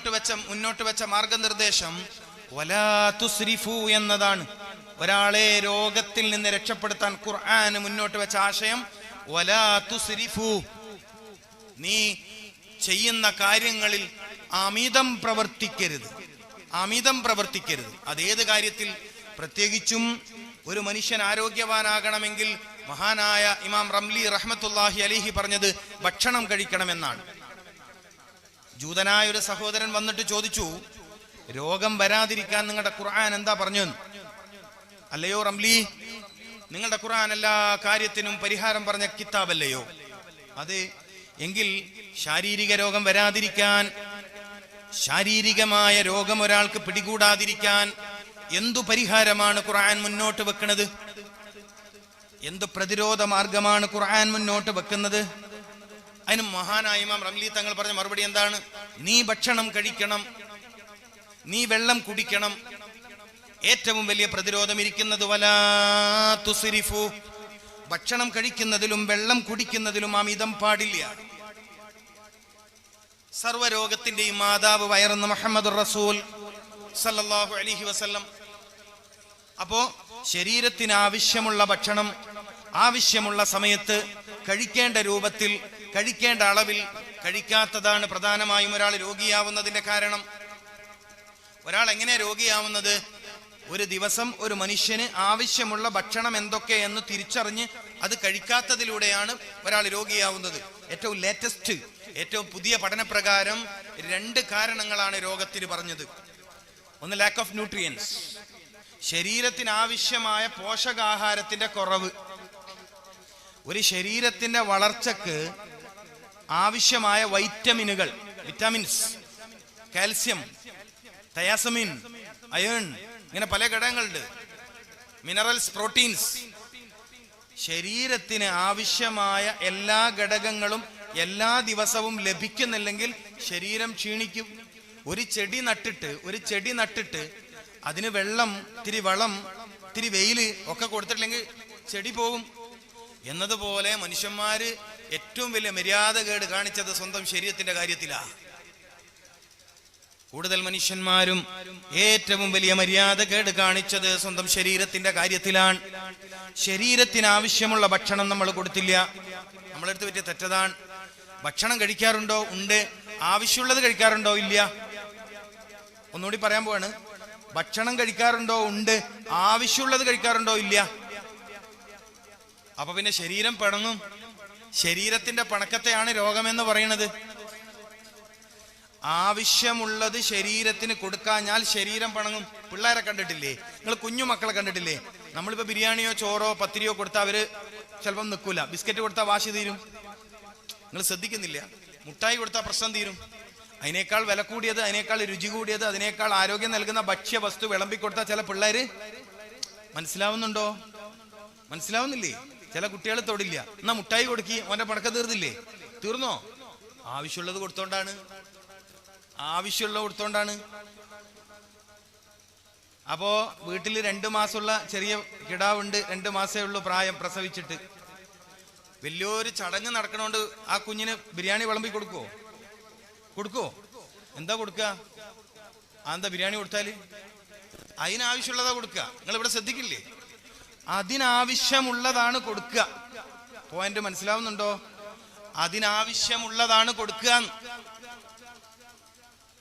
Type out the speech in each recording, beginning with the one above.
മുന്നോട്ട് വെച്ച മുന്നോട്ട് വെച്ച മാർഗനിർദ്ദേശം വലാ തുസ്രിഫു എന്നതാണ്. ഒരാളെ രോഗത്തിൽ നിന്ന് രക്ഷപ്പെടുത്താൻ ഖുർആൻ മുന്നോട്ട് വെച്ച ആശയം വലാ തുസ്രിഫു. നീ ചെയ്യുന്ന കാര്യങ്ങളിൽ അമിതം പ്രവർത്തിക്കരുത്. അമിതം പ്രവർത്തിക്കരുത്. അതേത് കാര്യത്തിൽ? പ്രത്യേകിച്ചും ഒരു മനുഷ്യൻ ആരോഗ്യവാനാകണമെങ്കിൽ മഹാനായ ഇമാം റംലി റഹ്മത്തുല്ലാഹി അലിഹി പറഞ്ഞത് ഭക്ഷണം കഴിക്കണമെന്നാണ്. ജൂതനായ ഒരു സഹോദരൻ വന്നിട്ട് ചോദിച്ചു രോഗം വരാതിരിക്കാൻ നിങ്ങളുടെ ഖുർആൻ എന്താ പറഞ്ഞു? എന്ന്?" അല്ലയോ റംലി നിങ്ങളുടെ ഖുർആൻ എല്ലാ കാര്യത്തിനും പരിഹാരം പറഞ്ഞ കിതാബല്ലയോ? അതെ എങ്കിൽ ശാരീരിക രോഗം വരാതിരിക്കാൻ ശാരീരികമായ രോഗം ഒരാൾക്ക് പിടികൂടാതിരിക്കാൻ എന്തു പരിഹാരമാണ് ഖുർആൻ മുന്നോട്ട് വെക്കുന്നത് എന്ത് പ്രതിരോധ മാർഗമാണ് ഖുർആൻ മുന്നോട്ട് വെക്കുന്നത്? അതിന് മഹാനായ ഇമാം റംലി തങ്ങൾ പറഞ്ഞ മറുപടി എന്താണ്? നീ ഭക്ഷണം കഴിക്കണം. നീ വെള്ളം കുടിക്കണം. ഏറ്റവും വലിയ പ്രതിരോധം ഇരിക്കുന്നത് വലാ തുസ്രിഫു. ഭക്ഷണം കഴിക്കുന്നതിലും വെള്ളം കുടിക്കുന്നതിലും അമിതം പാടില്ല. സർവരോഗത്തിന്റെയും മാതാവ് വയറുന്ന മുഹമ്മദ് റസൂൽ സല്ലല്ലാഹു അലൈഹി വസല്ലം. അപ്പോ ശരീരത്തിന് ആവശ്യമുള്ള ഭക്ഷണം ആവശ്യമുള്ള സമയത്ത് കഴിക്കേണ്ട രൂപത്തിൽ കഴിക്കേണ്ട അളവിൽ കഴിക്കാത്തതാണ് പ്രധാനമായും ഒരാൾ രോഗിയാവുന്നതിന്റെ കാരണം. ഒരാൾ എങ്ങനെ രോഗിയാവുന്നത്? ഒരു ദിവസം ഒരു മനുഷ്യന് ആവശ്യമുള്ള ഭക്ഷണം എന്തൊക്കെ എന്ന് തിരിച്ചറിഞ്ഞ് അത് കഴിക്കാത്തതിലൂടെയാണ് ഒരാൾ രോഗിയാവുന്നത്. ഏറ്റവും ലേറ്റസ്റ്റ് ഏറ്റവും പുതിയ പഠനപ്രകാരം രണ്ട് കാരണങ്ങളാണ് രോഗത്തിന് പറഞ്ഞത്. ഒന്ന് ലാക്ക് ഓഫ് ന്യൂട്രിയൻസ് ശരീരത്തിന് ആവശ്യമായ പോഷകാഹാരത്തിന്റെ കുറവ്. ഒരു ശരീരത്തിന്റെ വളർച്ചക്ക് ആവശ്യമായ വൈറ്റമിനുകൾ വിറ്റാമിൻസ് കാൽസ്യം തയാസമിൻ അയൺ ഇങ്ങനെ പല ഘടകങ്ങളുണ്ട്. Minerals proteins. ശരീരത്തിന് ആവശ്യമായ എല്ലാ ഘടകങ്ങളും എല്ലാ ദിവസവും ലഭിക്കുന്നില്ലെങ്കിൽ ശരീരം ക്ഷീണിക്കും. ഒരു ചെടി നട്ടിട്ട് ഒരു ചെടി നട്ടിട്ട് അതിന് വെള്ളം ഇത്തിരി വളം ഇത്തിരി വെയിൽ ഒക്കെ കൊടുത്തിട്ടില്ലെങ്കിൽ ചെടി പോകും എന്നതുപോലെ മനുഷ്യന്മാര് ഏറ്റവും വലിയ മര്യാദ കേട് കാണിച്ചത് സ്വന്തം ശരീരത്തിന്റെ കാര്യത്തിലാണ് കൂടുതൽ മനുഷ്യന്മാരും ഏറ്റവും വലിയ മര്യാദ കേട് കാണിച്ചത് സ്വന്തം ശരീരത്തിന്റെ കാര്യത്തിലാണ്. ശരീരത്തിന് ആവശ്യമുള്ള ഭക്ഷണം നമ്മൾ കൊടുത്തില്ല. നമ്മളെടുത്ത് പറ്റിയ തെറ്റതാണ്. ഭക്ഷണം കഴിക്കാറുണ്ടോ? ഉണ്ട്. ആവശ്യമുള്ളത് കഴിക്കാറുണ്ടോ? ഇല്ല. ഒന്നുകൂടി പറയാൻ പോവാണ്. ഭക്ഷണം കഴിക്കാറുണ്ടോ? ഉണ്ട്. ആവശ്യമുള്ളത് കഴിക്കാറുണ്ടോ? ഇല്ല. അപ്പൊ പിന്നെ ശരീരം പിണങ്ങും. ശരീരത്തിന്റെ പണക്കത്തെയാണ് രോഗമെന്ന് പറയുന്നത്. ആവശ്യമുള്ളത് ശരീരത്തിന് കൊടുക്കാഞ്ഞാൽ ശരീരം പണങ്ങും. പിള്ളേരെ കണ്ടിട്ടില്ലേ? നിങ്ങൾ കുഞ്ഞു മക്കളെ കണ്ടിട്ടില്ലേ? നമ്മളിപ്പോ ബിരിയാണിയോ ചോറോ പത്തിരിയോ കൊടുത്താൽ അവർ ചിലപ്പം നിൽക്കൂല ബിസ്ക്കറ്റ് കൊടുത്താൽ വാശി തീരും. നിങ്ങൾ ശ്രദ്ധിക്കുന്നില്ല. മുട്ടായി കൊടുത്താൽ പ്രശ്നം തീരും. അതിനേക്കാൾ വില കൂടിയത് അതിനേക്കാൾ രുചി കൂടിയത് അതിനേക്കാൾ ആരോഗ്യം നൽകുന്ന ഭക്ഷ്യ വസ്തു വിളമ്പി കൊടുത്താൽ ചില പിള്ളേര് മനസ്സിലാവുന്നുണ്ടോ? മനസ്സിലാവുന്നില്ലേ? ചില കുട്ടികൾ തൊടില്ല. എന്നാ മുട്ടായി കൊടുക്കി ഓന്റെ പണക്കം തീർന്നില്ലേ? തീർന്നോ? ആവശ്യമുള്ളത് കൊടുത്തോണ്ടാണ്. ആവശ്യമുള്ളത് കൊടുത്തോണ്ടാണ്. അപ്പോ വീട്ടിൽ രണ്ടു മാസമുള്ള ചെറിയ കിടാവുണ്ട് രണ്ട് മാസേ ഉള്ളൂ പ്രായം പ്രസവിച്ചിട്ട്. വലിയൊരു ചടങ്ങ് നടക്കണോണ്ട് ആ കുഞ്ഞിന് ബിരിയാണി വിളമ്പി കൊടുക്കോ കൊടുക്കോ എന്താ കൊടുക്ക എന്താ ബിരിയാണി കൊടുത്താൽ? അതിനാവശ്യമുള്ളതാ കൊടുക്ക നിങ്ങൾ ഇവിടെ ശ്രദ്ധിക്കില്ലേ? അതിനാവശ്യമുള്ളതാണ് കൊടുക്കുക. പോയിന്റ് മനസ്സിലാവുന്നുണ്ടോ? അതിനാവശ്യമുള്ളതാണ് കൊടുക്കുക.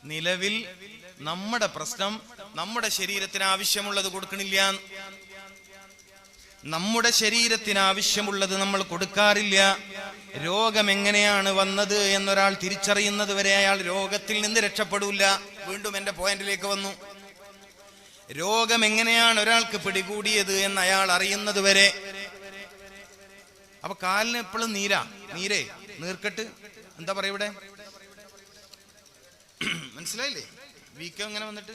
നിലവിൽ നമ്മുടെ പ്രശ്നം നമ്മുടെ ശരീരത്തിന് ആവശ്യമുള്ളത് കൊടുക്കണില്ല. നമ്മുടെ ശരീരത്തിന് ആവശ്യമുള്ളത് നമ്മൾ കൊടുക്കാറില്ല. രോഗം എങ്ങനെയാണ് വന്നത് എന്നൊരാൾ തിരിച്ചറിയുന്നത് വരെ അയാൾ രോഗത്തിൽ നിന്ന് രക്ഷപ്പെടൂല. വീണ്ടും എന്റെ പോയിന്റിലേക്ക് വന്നു. രോഗം എങ്ങനെയാണ് ഒരാൾക്ക് പിടികൂടിയത് എന്ന് അയാൾ അറിയുന്നത് വരെ. അപ്പൊ കാലിന് എപ്പോഴും നീരാ. നീരേ നീർക്കെട്ട്. എന്താ പറയാ ഇവിടെ? മനസ്സിലായില്ലേ? വീക്കം എങ്ങനെ വന്നിട്ട്.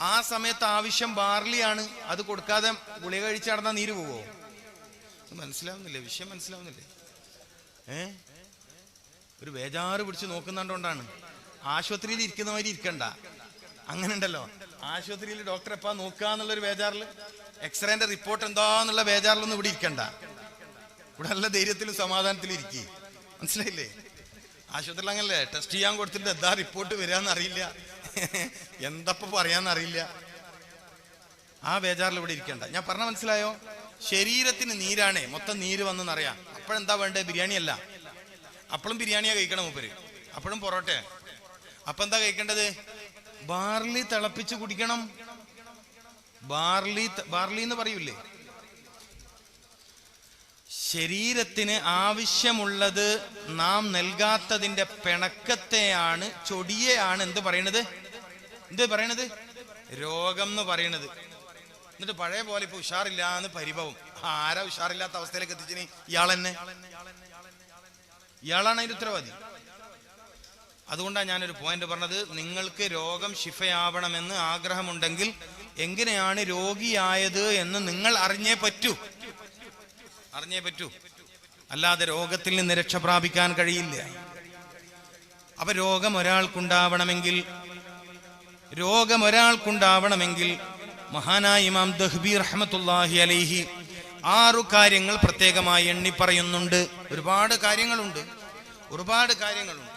ആ സമയത്ത് ആവശ്യം ബാർലിയാണ്. അത് കൊടുക്കാതെ ഗുളിക കഴിച്ച് നടന്നാൽ നീര് പോവോ? മനസ്സിലാവുന്നില്ലേ? വിഷയം മനസ്സിലാവുന്നില്ലേ? ഏ? ഒരു ബേജാറ് പിടിച്ച് നോക്കുന്നുണ്ടോണ്ടാണ് ആശുപത്രിയിൽ ഇരിക്കുന്ന മാതിരി ഇരിക്കണ്ട. അങ്ങനെ ഉണ്ടല്ലോ ആശുപത്രിയിൽ ഡോക്ടർ എപ്പാ നോക്കുക എന്നുള്ളൊരു ബേജാറിൽ എക്സ്റേന്റെ റിപ്പോർട്ട് എന്താന്നുള്ള ബേജാറിലൊന്നും ഇവിടെ ഇരിക്കണ്ട. ഇവിടെ നല്ല ധൈര്യത്തിലും സമാധാനത്തിലും ഇരിക്കുക മനസ്സിലായില്ലേ? ആശുപത്രിയിൽ അങ്ങനല്ലേ? ടെസ്റ്റ് ചെയ്യാൻ കൊടുത്തിട്ട് എന്താ റിപ്പോർട്ട് വരാന്ന് അറിയില്ല. എന്തപ്പോ പറയാന്നറിയില്ല ആ ബേജാറിൽ ഇവിടെ ഇരിക്കണ്ട. ഞാൻ പറഞ്ഞ മനസ്സിലായോ? ശരീരത്തിന് നീരാണേ. മൊത്തം നീര് വന്നെന്നറിയാം. അപ്പോഴെന്താ വേണ്ടേ? ബിരിയാണി അല്ല. അപ്പോഴും ബിരിയാണിയാ കഴിക്കണം മൂപ്പര്. അപ്പോഴും പൊറോട്ടയാ. അപ്പൊ എന്താ കഴിക്കേണ്ടത്? ബാർലി തിളപ്പിച്ച് കുടിക്കണം. ബാർലി ബാർലി എന്ന് പറയൂലേ? ശരീരത്തിന് ആവശ്യമുള്ളത് നാം നൽകാത്തതിന്റെ പിണക്കത്തെയാണ് ചൊടിയെയാണ് എന്ത് പറയണത്? എന്ത് പറയണത്? രോഗം എന്ന് പറയണത്. എന്നിട്ട് പഴയ പോലെ ഇപ്പൊ ഉഷാറില്ല എന്ന് പരിഭവം. ആരാ ഉഷാറില്ലാത്ത അവസ്ഥയിലേക്ക് എത്തിച്ചിനി? ഇയാളെന്നെ. ഇയാളാണ് അതിന്റെ ഉത്തരവാദി. അതുകൊണ്ടാണ് ഞാനൊരു പോയിന്റ് പറഞ്ഞത്. നിങ്ങൾക്ക് രോഗം ശിഫയാവണമെന്ന് ആഗ്രഹമുണ്ടെങ്കിൽ എങ്ങനെയാണ് രോഗിയായത് എന്ന് നിങ്ങൾ അറിഞ്ഞേ പറ്റൂ. അറിഞ്ഞേ പറ്റൂ. അല്ലാതെ രോഗത്തിൽ നിന്ന് രക്ഷ പ്രാപിക്കാൻ കഴിയില്ല. അപ്പൊ രോഗം ഒരാൾക്കുണ്ടാവണമെങ്കിൽ രോഗം ഒരാൾക്കുണ്ടാവണമെങ്കിൽ മഹാനായ ഇമാം ദഹ്ബി റഹ്മത്തുല്ലാഹി അലൈഹി ആറു കാര്യങ്ങൾ പ്രത്യേകമായി എണ്ണി പറയുന്നുണ്ട്. ഒരുപാട് കാര്യങ്ങളുണ്ട്. ഒരുപാട് കാര്യങ്ങളുണ്ട്.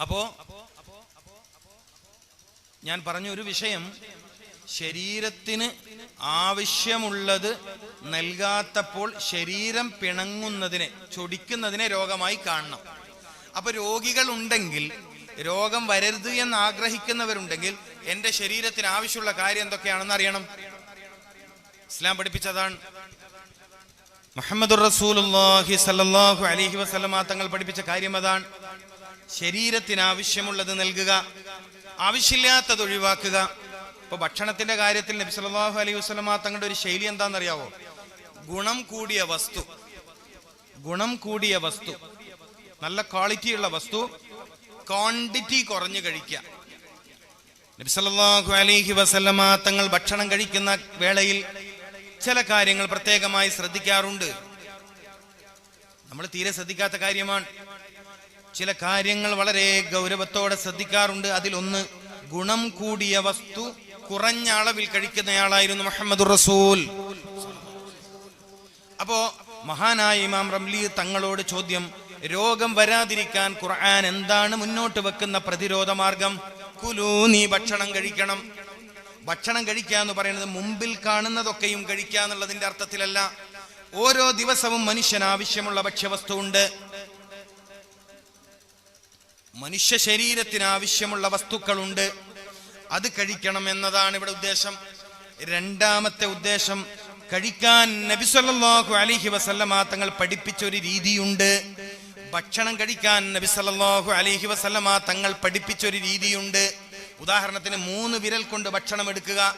അപ്പോ ഞാൻ പറഞ്ഞ ഒരു വിഷയം ശരീരത്തിന് ആവശ്യമുള്ളത് നൽകാത്തപ്പോൾ ശരീരം പിണങ്ങുന്നതിനെ ചൊടിക്കുന്നതിനെ രോഗമായി കാണണം. അപ്പൊ രോഗികൾ ഉണ്ടെങ്കിൽ രോഗം വരരുത് എന്ന് ആഗ്രഹിക്കുന്നവരുണ്ടെങ്കിൽ എന്റെ ശരീരത്തിന് ആവശ്യമുള്ള കാര്യം എന്തൊക്കെയാണെന്ന് അറിയണം. ഇസ്ലാം പഠിപ്പിച്ചതാണ്. മുഹമ്മദ് റസൂലുള്ളാഹി സല്ലല്ലാഹു അലൈഹി വസല്ലമ തങ്ങൾ പഠിപ്പിച്ച കാര്യം അതാണ്. ശരീരത്തിന് ആവശ്യമുള്ളത് നൽകുക ആവശ്യമില്ലാത്തത് ഒഴിവാക്കുക. ഇപ്പൊ ഭക്ഷണത്തിന്റെ കാര്യത്തിൽ നബി സല്ലല്ലാഹു അലൈഹി വസല്ലമ തങ്ങളുടെ ഒരു ശൈലി എന്താണെന്നറിയാവോ? ഗുണം കൂടിയ വസ്തു. ഗുണം കൂടിയ വസ്തു. നല്ല ക്വാളിറ്റിയുള്ള വസ്തു. ക്വാണ്ടിറ്റി കുറഞ്ഞു കഴിക്കുക. നബി സല്ലാഹു അലൈഹി വസല്ലമ തങ്ങൾ ഭക്ഷണം കഴിക്കുന്ന വേളയിൽ ചില കാര്യങ്ങൾ പ്രത്യേകമായി ശ്രദ്ധിക്കാറുണ്ട്. നമ്മൾ തീരെ ശ്രദ്ധിക്കാത്ത കാര്യമാണ്. ചില കാര്യങ്ങൾ വളരെ ഗൗരവത്തോടെ ശ്രദ്ധിക്കാറുണ്ട്. അതിലൊന്ന് ഗുണം കൂടിയ വസ്തു കുറഞ്ഞ അളവിൽ കഴിക്കുന്നയാളായിരുന്നു മുഹമ്മദ് റസൂൽ. അപ്പോ മഹാനായ ഇമാം റംലി തങ്ങളോട് ചോദ്യം രോഗം വരാതിരിക്കാൻ ഖുർആൻ എന്താണ് മുന്നോട്ട് വെക്കുന്ന പ്രതിരോധ മാർഗം? കുലു നീ ഭക്ഷണം കഴിക്കണം. ഭക്ഷണം കഴിക്കുക എന്ന് പറയുന്നത് മുമ്പിൽ കാണുന്നതൊക്കെയും കഴിക്കുക എന്നുള്ളതിന്റെ അർത്ഥത്തിലല്ല. ഓരോ ദിവസവും മനുഷ്യന് ആവശ്യമുള്ള ഭക്ഷ്യവസ്തു ഉണ്ട് മനുഷ്യ ശരീരത്തിന് ആവശ്യമുള്ള വസ്തുക്കളുണ്ട്. അത് കഴിക്കണം എന്നതാണ് ഇവിടെ ഉദ്ദേശം. രണ്ടാമത്തെ ഉദ്ദേശം കഴിക്കാൻ നബി അലിഹി വസല്ലമ തങ്ങൾ പഠിപ്പിച്ച ഒരു രീതിയുണ്ട്. ഭക്ഷണം കഴിക്കാൻ നബി അലിഹി വസല്ലമ തങ്ങൾ പഠിപ്പിച്ച ഒരു രീതിയുണ്ട്. ഉദാഹരണത്തിന് മൂന്ന് വിരൽ കൊണ്ട് ഭക്ഷണം എടുക്കുക.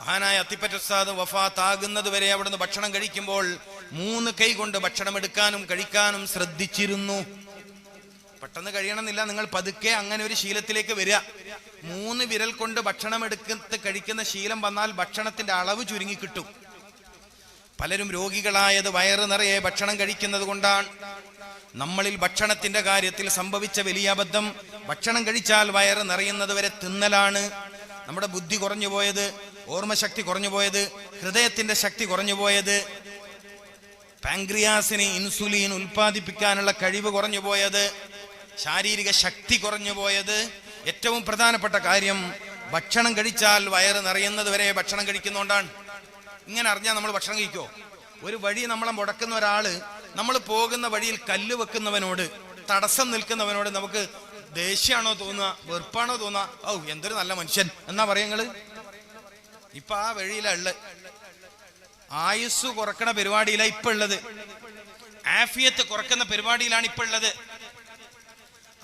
മഹാനായ അത്തിപ്പറ്റ ഉസ്താദ് വഫാത്താകുന്നത് വരെ അവിടുന്ന് ഭക്ഷണം കഴിക്കുമ്പോൾ മൂന്ന് കൈ കൊണ്ട് ഭക്ഷണം എടുക്കാനും കഴിക്കാനും ശ്രദ്ധിച്ചിരുന്നു. പെട്ടെന്ന് കഴിയണമെന്നില്ല. നിങ്ങൾ പതുക്കെ അങ്ങനെ ഒരു ശീലത്തിലേക്ക് വരിക. മൂന്ന് വിരൽ കൊണ്ട് ഭക്ഷണം എടുക്കത്ത് കഴിക്കുന്ന ശീലം വന്നാൽ ഭക്ഷണത്തിന്റെ അളവ് ചുരുങ്ങി കിട്ടും. പലരും രോഗികളായത് വയറ് നിറയെ ഭക്ഷണം കഴിക്കുന്നത് കൊണ്ടാണ്. നമ്മളിൽ ഭക്ഷണത്തിന്റെ കാര്യത്തിൽ സംഭവിച്ച വലിയ അബദ്ധം ഭക്ഷണം കഴിച്ചാൽ വയറ് നിറയുന്നത് വരെ തിന്നലാണ്. നമ്മുടെ ബുദ്ധി കുറഞ്ഞു പോയത് ഓർമ്മശക്തി കുറഞ്ഞു പോയത് ഹൃദയത്തിന്റെ ശക്തി കുറഞ്ഞു പോയത് പാങ്ക്രിയാസിന് ഇൻസുലിൻ ഉൽപ്പാദിപ്പിക്കാനുള്ള കഴിവ് കുറഞ്ഞു പോയത് ശാരീരിക ശക്തി കുറഞ്ഞു പോയത്. ഏറ്റവും പ്രധാനപ്പെട്ട കാര്യം ഭക്ഷണം കഴിച്ചാൽ വയറ് നിറയുന്നത് വരെ ഭക്ഷണം കഴിക്കുന്നോണ്ടാണ്. ഇങ്ങനെ അറിഞ്ഞാൽ നമ്മൾ ഭക്ഷണം കഴിക്കോ? ഒരു വഴി നമ്മളെ മുടക്കുന്ന ഒരാൾ നമ്മൾ പോകുന്ന വഴിയിൽ കല്ല് വെക്കുന്നവനോട് തടസ്സം നിൽക്കുന്നവനോട് നമുക്ക് ദേഷ്യമാണോ തോന്നുക വെറുപ്പാണോ തോന്നുക? ഔ എന്തൊരു നല്ല മനുഷ്യൻ. എന്നാ പറയാ നിങ്ങൾ ഇപ്പൊ ആ വഴിയിലുള്ള ആയുസ് കുറക്കണ പരിപാടിയിലാണ് ഇപ്പൊ ഉള്ളത് ആഫിയത്ത് കുറക്കുന്ന പരിപാടിയിലാണ് ഇപ്പൊ ഉള്ളത്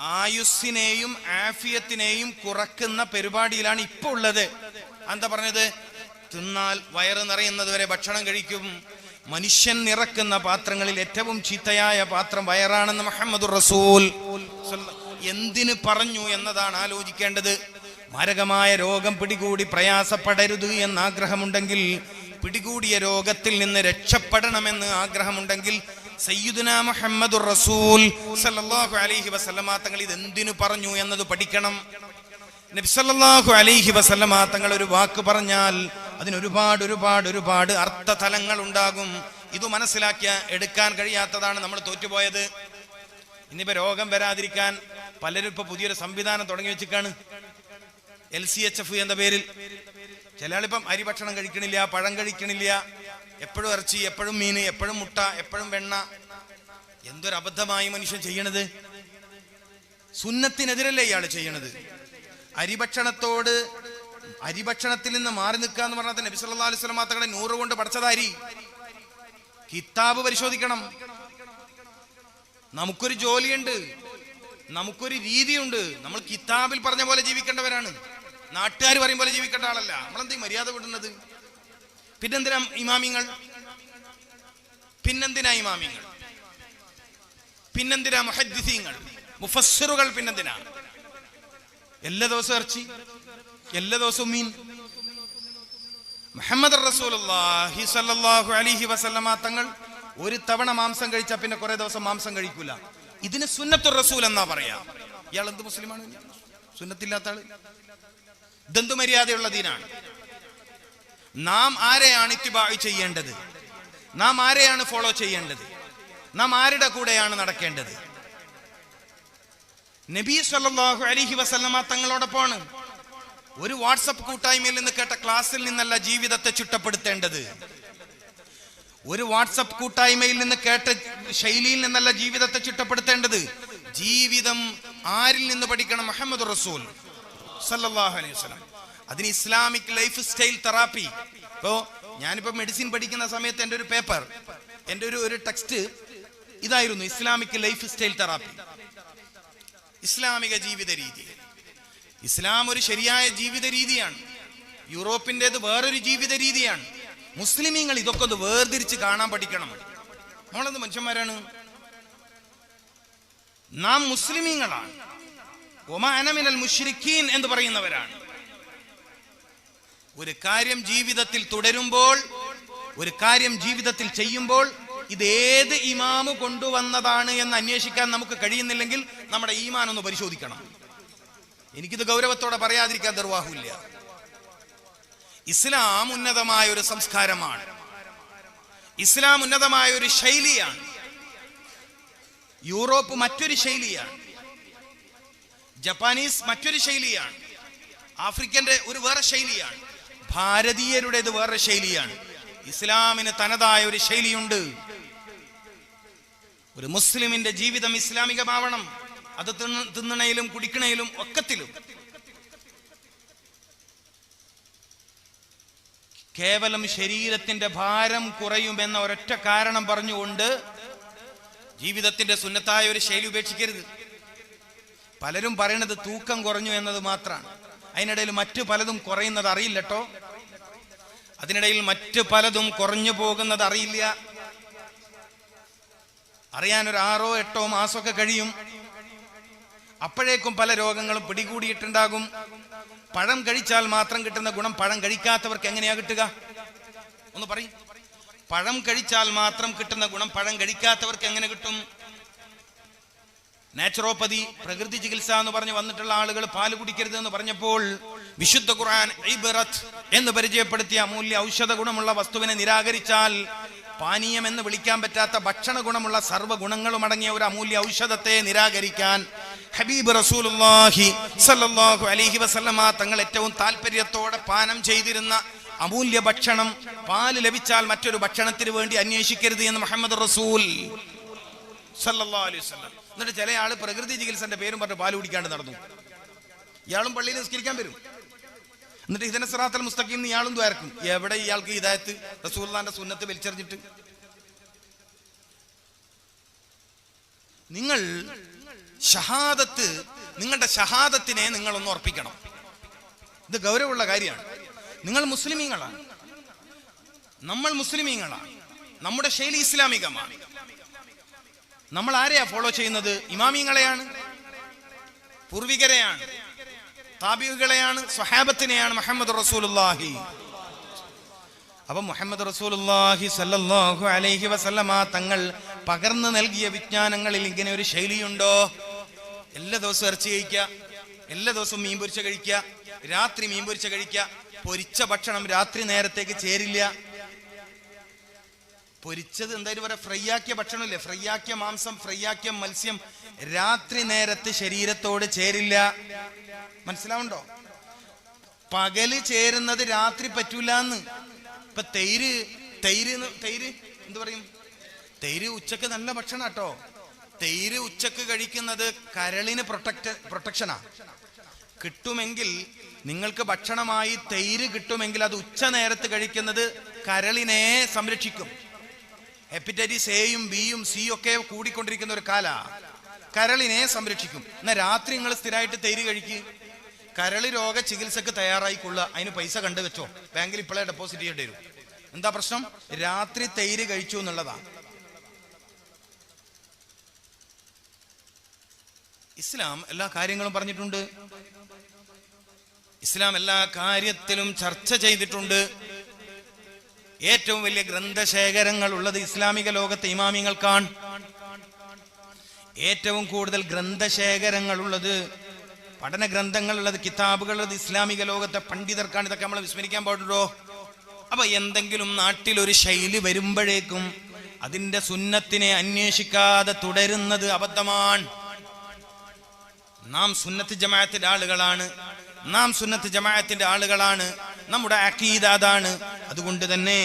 ആയുസ്സിനെയും ആഫിയത്തിനെയും കുറക്കുന്ന പരിപാടിയിലാണ് ഇപ്പൊ ഉള്ളത്. എന്താ പറഞ്ഞത്? തിന്നാൽ വയറ് നിറയുന്നത് വരെ ഭക്ഷണം കഴിക്കും. മനുഷ്യൻ നിറക്കുന്ന പാത്രങ്ങളിൽ ഏറ്റവും ചീത്തയായ പാത്രം വയറാണെന്ന് മുഹമ്മദ് റസൂൽ. എന്തിന് പറഞ്ഞു എന്നതാണ് ആലോചിക്കേണ്ടത്. മാരകമായ രോഗം പിടികൂടി പ്രയാസപ്പെടരുത് എന്ന് ആഗ്രഹമുണ്ടെങ്കിൽ പിടികൂടിയ രോഗത്തിൽ നിന്ന് രക്ഷപ്പെടണമെന്ന് ആഗ്രഹമുണ്ടെങ്കിൽ സയ്യിദുന മുഹമ്മദ് റസൂൽ സല്ലല്ലാഹു അലൈഹി വസല്ലമ തങ്ങൾ ഇത് എന്തിനു പറഞ്ഞു എന്നത് പഠിക്കണം. നബ്സല്ലാഹു അലൈഹി വസല്ലമ തങ്ങൾ ഒരു വാക്ക് പറഞ്ഞാൽ അതിന് ഒരുപാട് ഒരുപാട് ഒരുപാട് അർത്ഥതലങ്ങൾ ഉണ്ടാകും. ഇത് മനസ്സിലാക്കിയ എടുക്കാൻ കഴിയാത്തതാണ് നമ്മൾ തോറ്റുപോയത്. ഇനിയിപ്പോ രോഗം വരാതിരിക്കാൻ പലരും ഇപ്പൊ പുതിയൊരു സംവിധാനം തുടങ്ങി വെച്ചിക്കാണ് എൽ സി എച്ച് എഫ് എന്ന പേരിൽ. ചില ആളിപ്പം അരി ഭക്ഷണം കഴിക്കണില്ല പഴം കഴിക്കണില്ല എപ്പോഴും ഇറച്ചി എപ്പോഴും മീൻ എപ്പോഴും മുട്ട എപ്പോഴും വെണ്ണ. എന്തൊരു അബദ്ധമായി മനുഷ്യൻ ചെയ്യണത്? സുന്നത്തിനെതിരല്ലേ ഇയാൾ ചെയ്യണത്? അരിഭക്ഷണത്തോട് അരിഭക്ഷണത്തിൽ നിന്ന് മാറി നിൽക്കുക എന്ന് പറഞ്ഞാൽ നബി സല്ലല്ലാഹു അലൈഹി വസല്ലം തങ്ങളുടെ നൂറ് കൊണ്ട് പഠിച്ചത് അരി. കിതാബ് പരിശോധിക്കണം. നമുക്കൊരു ജോലിയുണ്ട്. നമുക്കൊരു രീതിയുണ്ട്. നമ്മൾ കിതാബിൽ പറഞ്ഞ പോലെ ജീവിക്കേണ്ടവരാണ്. നാട്ടുകാർ പറയും പോലെ ജീവിക്കേണ്ട ആളല്ല. നമ്മളെന്തീ മര്യാദ വിടുന്നത്? പിന്നെന്തിനാ ഇമാമിങ്ങൾ? പിന്നെന്തിനാ ഇമാമിങ്ങൾ? പിന്നെന്തിനാ മുഹദ്ദിസീങ്ങൾ? മുഫസ്സിറുകൾ പിന്നെന്തിനാ? എല്ലാ ദിവസവും ഇറച്ചി എല്ലാ ദിവസവും മീൻ. മുഹമ്മദ് റസൂലുള്ളാഹി സ്വല്ലല്ലാഹു അലൈഹി വസല്ലമ തങ്ങൾ ഒരു തവണ മാംസം കഴിച്ചാൽ പിന്നെ കുറെ ദിവസം മാംസം കഴിക്കൂല. ഇതിന് സുന്നത്തു റസൂൽ എന്നാ പറയാ? ഇയാൾ എന്ത് മുസ്ലിമാണ്? സുന്നത്തില്ലാത്ത ആൾ. ഇതെന്ത് മര്യാദയുള്ള ദീനാണ്. നാം ആരെയാണ് ഇത്തിബായി ചെയ്യേണ്ടത്? നാം ആരെയാണ് ഫോളോ ചെയ്യേണ്ടത്? നാം ആരുടെ കൂടെയാണ് നടക്കേണ്ടത്? നബി സല്ലല്ലാഹു അലിഹി വസല്ലമ തങ്ങളോടൊപ്പമാണ്. ഒരു വാട്സപ്പ് കൂട്ടായ്മയിൽ നിന്ന് കേട്ട ക്ലാസ്സിൽ നിന്നല്ല ജീവിതത്തെ ചുട്ടപ്പെടുത്തേണ്ടത്. ഒരു വാട്സപ്പ് കൂട്ടായ്മയിൽ നിന്ന് കേട്ട ശൈലിയിൽ നിന്നല്ല ജീവിതത്തെ ചിട്ടപ്പെടുത്തേണ്ടത്. ജീവിതം ആരിൽ നിന്ന് പഠിക്കണം? മുഹമ്മദ് റസൂൽ സല്ലാഹു അലൈഹി വസല്ലം. അതിന് ഇസ്ലാമിക് ലൈഫ് സ്റ്റൈൽ തെറാപ്പി. ഇപ്പോ ഞാനിപ്പോ മെഡിസിൻ പഠിക്കുന്ന സമയത്ത് എന്റെ ഒരു പേപ്പർ എന്റെ ഒരു ഒരു ടെക്സ്റ്റ് ഇതായിരുന്നു ഇസ്ലാമിക് ലൈഫ് സ്റ്റൈൽ തെറാപ്പി. ഇസ്ലാമിക ജീവിത രീതി. ഇസ്ലാം ഒരു ശരിയായ ജീവിത രീതിയാണ്. യൂറോപ്പിന്റെത് വേറൊരു ജീവിത രീതിയാണ്. മുസ്ലിമീങ്ങൾ ഇതൊക്കെ ഒന്ന് വേർതിരിച്ച് കാണാൻ പഠിക്കണം. നമ്മളെന്ത് മനുഷ്യന്മാരാണ്? നാം മുസ്ലിമീങ്ങളാണ്. ഒമാനമിനൽ മുഷ്രിഖീൻ എന്ന് പറയുന്നവരാണ്. ഒരു കാര്യം ജീവിതത്തിൽ തുടരുമ്പോൾ ഒരു കാര്യം ജീവിതത്തിൽ ചെയ്യുമ്പോൾ ഇത് ഏത് ഇമാമ് കൊണ്ടുവന്നതാണ് എന്ന് അന്വേഷിക്കാൻ നമുക്ക് കഴിയുന്നില്ലെങ്കിൽ നമ്മുടെ ഈമാൻ ഒന്ന് പരിശോധിക്കണം. എനിക്കിത് ഗൗരവത്തോടെ പറയാതിരിക്കാൻ നിർവാഹമില്ല. ഇസ്ലാം ഉന്നതമായ ഒരു സംസ്കാരമാണ്. ഇസ്ലാം ഉന്നതമായ ഒരു ശൈലിയാണ്. യൂറോപ്പ് മറ്റൊരു ശൈലിയാണ്. ജപ്പാനീസ് മറ്റൊരു ശൈലിയാണ്. ആഫ്രിക്കന്റെ ഒരു വേറെ ശൈലിയാണ്. ഭാരതീയരുടേത് വേറെ ശൈലിയാണ്. ഇസ്ലാമിന് തനതായ ഒരു ശൈലിയുണ്ട്. ഒരു മുസ്ലിമിന്റെ ജീവിതം ഇസ്ലാമികമാവണം. അത് തിന്നണയിലും കുടിക്കണയിലും ഒക്കത്തിലും. കേവലം ശരീരത്തിന്റെ ഭാരം കുറയുമെന്ന ഒരൊറ്റ കാരണം പറഞ്ഞുകൊണ്ട് ജീവിതത്തിന്റെ സുന്നത്തായ ഒരു ശൈലി ഉപേക്ഷിക്കരുത്. പലരും പറയണത് തൂക്കം കുറഞ്ഞു എന്നത് മാത്രമാണ്. അതിനിടയിൽ മറ്റു പലതും കുറയുന്നത് അറിയില്ലട്ടോ. അതിനിടയിൽ മറ്റു പലതും കുറഞ്ഞു പോകുന്നത് അറിയില്ല. അറിയാൻ ഒരു ആറോ എട്ടോ മാസമൊക്കെ കഴിയും. അപ്പോഴേക്കും പല രോഗങ്ങളും പിടികൂടിയിട്ടുണ്ടാകും. പഴം കഴിച്ചാൽ മാത്രം കിട്ടുന്ന ഗുണം പഴം കഴിക്കാത്തവർക്ക് എങ്ങനെയാ കിട്ടുക? ഒന്ന് പറയും. പഴം കഴിച്ചാൽ മാത്രം കിട്ടുന്ന ഗുണം പഴം കഴിക്കാത്തവർക്ക് എങ്ങനെ കിട്ടും? നാച്ചുറോപ്പതി പ്രകൃതി ചികിത്സ എന്ന് പറഞ്ഞ് വന്നിട്ടുള്ള ആളുകൾ പാൽ കുടിക്കരുത് എന്ന് പറഞ്ഞപ്പോൾ വിശുദ്ധ ഖുർആൻ ഐബറത്ത് എന്ന് പരിചയപ്പെടുത്തിയ അമൂല്യ ഔഷധ ഗുണമുള്ള വസ്തുവിനെ നിരാകരിച്ചാൽ പാനീയം എന്ന് വിളിക്കാൻ പറ്റാത്ത ഭക്ഷണ ഗുണമുള്ള സർവ ഗുണങ്ങളും അടങ്ങിയ ഒരു അമൂല്യ ഔഷധത്തെ നിരാകരിക്കാൻ ഹബീബ് റസൂലുള്ളാഹി സല്ലല്ലാഹു അലൈഹി വസല്ലമ തങ്ങൾ ഏറ്റവും താല്പര്യത്തോടെ പാനം ചെയ്തിരുന്ന അമൂല്യ ഭക്ഷണം പാൽ ലഭിച്ചാൽ മറ്റൊരു ഭക്ഷണത്തിന് വേണ്ടി അന്വേഷിക്കരുത് എന്ന് മുഹമ്മദ് റസൂൽ അലൈഹി വസല്ലം. എന്നിട്ട് ചില ആൾ പ്രകൃതി ചികിത്സന്റെ പേരും പറഞ്ഞ് പാൽ കുടിക്കാണ്ട് നടന്നു. ഇയാളും പള്ളിയിൽ നിസ്കരിക്കാൻ വരും. എന്നിട്ട് ഇതിനെ സിറാത്തൽ മുസ്തഖീം എന്ന് ഇയാളും ദ്വാരക്കും. എവിടെ ഇയാൾക്ക് ഇതായത്ത് റസൂല്ലാന്റെ സുന്നത്ത് വലിച്ചെറിഞ്ഞിട്ട്. നിങ്ങൾ ഷഹാദത്ത് നിങ്ങളുടെ ഷഹാദത്തിനെ നിങ്ങളൊന്ന് ഉറപ്പിക്കണം. ഇത് ഗൗരവമുള്ള കാര്യമാണ്. നിങ്ങൾ മുസ്ലിമീങ്ങളാണ്. നമ്മൾ മുസ്ലിമീങ്ങളാണ്. നമ്മുടെ ശൈലി ഇസ്ലാമികമാണ്. നമ്മൾ ആരെയാ ഫോളോ ചെയ്യുന്നത്? ഇമാമിങ്ങളെയാണ്? പൂർവികരെയാണ്? താബികളെയാണ് സ്വഹാബത്തിനെയാണ് മുഹമ്മദ് റസൂലുള്ളാഹി. അപ്പൊ മുഹമ്മദ് റസൂലുള്ളാഹി സല്ലല്ലാഹു അലൈഹി വസല്ലമ തങ്ങൾ പകർന്നു നൽകിയ വിജ്ഞാനങ്ങളിൽ ഇങ്ങനെ ഒരു ശൈലിയുണ്ടോ? എല്ലാ ദിവസവും ഇറച്ചി കഴിക്കുക എല്ലാ ദിവസവും മീൻ പൊരിച്ച കഴിക്കുക രാത്രി മീൻ പൊരിച്ച കഴിക്കുക പൊരിച്ച ഭക്ഷണം രാത്രി നേരത്തേക്ക് ചേരില്ല. പൊരിച്ചത് എന്തായാലും പറയാ ഫ്രൈ ആക്കിയ ഭക്ഷണമില്ലേ? ഫ്രൈ ആക്കിയ മാംസം ഫ്രൈ ആക്കിയ മത്സ്യം രാത്രി നേരത്ത് ശരീരത്തോട് ചേരില്ല. മനസ്സിലാവുണ്ടോ? പകൽ ചേരുന്നത് രാത്രി പറ്റൂല എന്ന് ഇപ്പൊ തൈര് തൈര് തൈര് എന്ത് പറയും? തൈര് ഉച്ചയ്ക്ക് നല്ല ഭക്ഷണം കേട്ടോ തൈര് ഉച്ചയ്ക്ക് കഴിക്കുന്നത് കരളിന് പ്രൊട്ടക്ട് പ്രൊട്ടക്ഷനാ. കിട്ടുമെങ്കിൽ നിങ്ങൾക്ക് ഭക്ഷണമായി തൈര് കിട്ടുമെങ്കിൽ അത് ഉച്ച നേരത്ത് കഴിക്കുന്നത് കരളിനെ സംരക്ഷിക്കും. ഹെപ്പറ്റൈറ്റിസ് എയും ബിയും സിയും ഒക്കെ കൂടിക്കൊണ്ടിരിക്കുന്ന ഒരു കാല. കരളിനെ സംരക്ഷിക്കും. എന്നാൽ രാത്രി നിങ്ങൾ സ്ഥിരമായിട്ട് തൈര് കഴിക്കുക കരളി രോഗ ചികിത്സക്ക് തയ്യാറായിക്കൊള്ളുക. അതിന് പൈസ കണ്ടു വെച്ചോ. ബാങ്കിൽ ഇപ്പോഴേ ഡെപ്പോസിറ്റ് ചെയ്യേണ്ടി വരും. എന്താ പ്രശ്നം? രാത്രി തൈര് കഴിച്ചു എന്നുള്ളതാ. ഇസ്ലാം എല്ലാ കാര്യങ്ങളും പറഞ്ഞിട്ടുണ്ട്. ഇസ്ലാം എല്ലാ കാര്യത്തിലും ചർച്ച ചെയ്തിട്ടുണ്ട്. ഏറ്റവും വലിയ ഗ്രന്ഥശേഖരങ്ങൾ ഉള്ളത് ഇസ്ലാമിക ലോകത്തെ ഇമാമിങ്ങൾക്കാണ്. ഏറ്റവും കൂടുതൽ ഗ്രന്ഥശേഖരങ്ങൾ ഉള്ളത് പഠന ഗ്രന്ഥങ്ങൾ ഉള്ളത് കിതാബുകൾ ഉള്ളത് ഇസ്ലാമിക ലോകത്തെ പണ്ഡിതർക്കാണ്. ഇതൊക്കെ നമ്മൾ വിസ്മരിക്കാൻ പാടുള്ളൂ അപ്പൊ എന്തെങ്കിലും നാട്ടിൽ ഒരു ശൈലി വരുമ്പോഴേക്കും അതിന്റെ സുന്നത്തിനെ അന്വേഷിക്കാതെ തുടരുന്നത് അബദ്ധമാണ്. നാം സുന്നത്ത് ജമാഅത്തിന്റെ ആളുകളാണ്. നാം സുന്നത്ത് ജമാഅത്തിന്റെ ആളുകളാണ്. നമ്മുടെ അക്കീദ അതാണ്. അതുകൊണ്ട് തന്നെ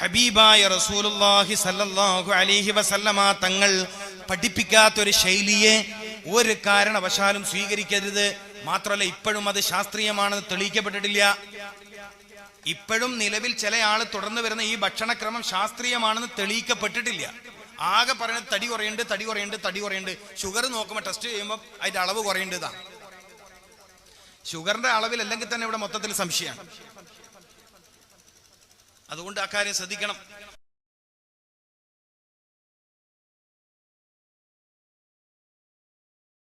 ഹബീബായ റസൂലുള്ളാഹി സല്ലല്ലാഹു അലൈഹി വസല്ലമ തങ്ങൾ പഠിപ്പിക്കാത്ത ഒരു ശൈലിയെ ഒരു കാരണവശാലും സ്വീകരിക്കരുത്. മാത്രമല്ല ഇപ്പോഴും അത് ശാസ്ത്രീയമാണെന്ന് തെളിയിക്കപ്പെട്ടിട്ടില്ല. ഇപ്പോഴും നിലവിൽ ചില ആൾ തുടർന്ന് വരുന്ന ഈ ഭക്ഷണക്രമം ശാസ്ത്രീയമാണെന്ന് തെളിയിക്കപ്പെട്ടിട്ടില്ല. ആകെ പറയുന്നത് തടി കുറയുണ്ട് തടി കുറയുണ്ട് തടി കുറയുണ്ട് ഷുഗർ നോക്കുമ്പോൾ ടെസ്റ്റ് ചെയ്യുമ്പോൾ അതിന്റെ അളവ് കുറയേണ്ടതാണ് ഷുഗറിന്റെ അളവിൽ അല്ലെങ്കിൽ തന്നെ ഇവിടെ മൊത്തത്തിൽ സംശയമാണ്. അതുകൊണ്ട് ആ കാര്യം ശ്രദ്ധിക്കണം.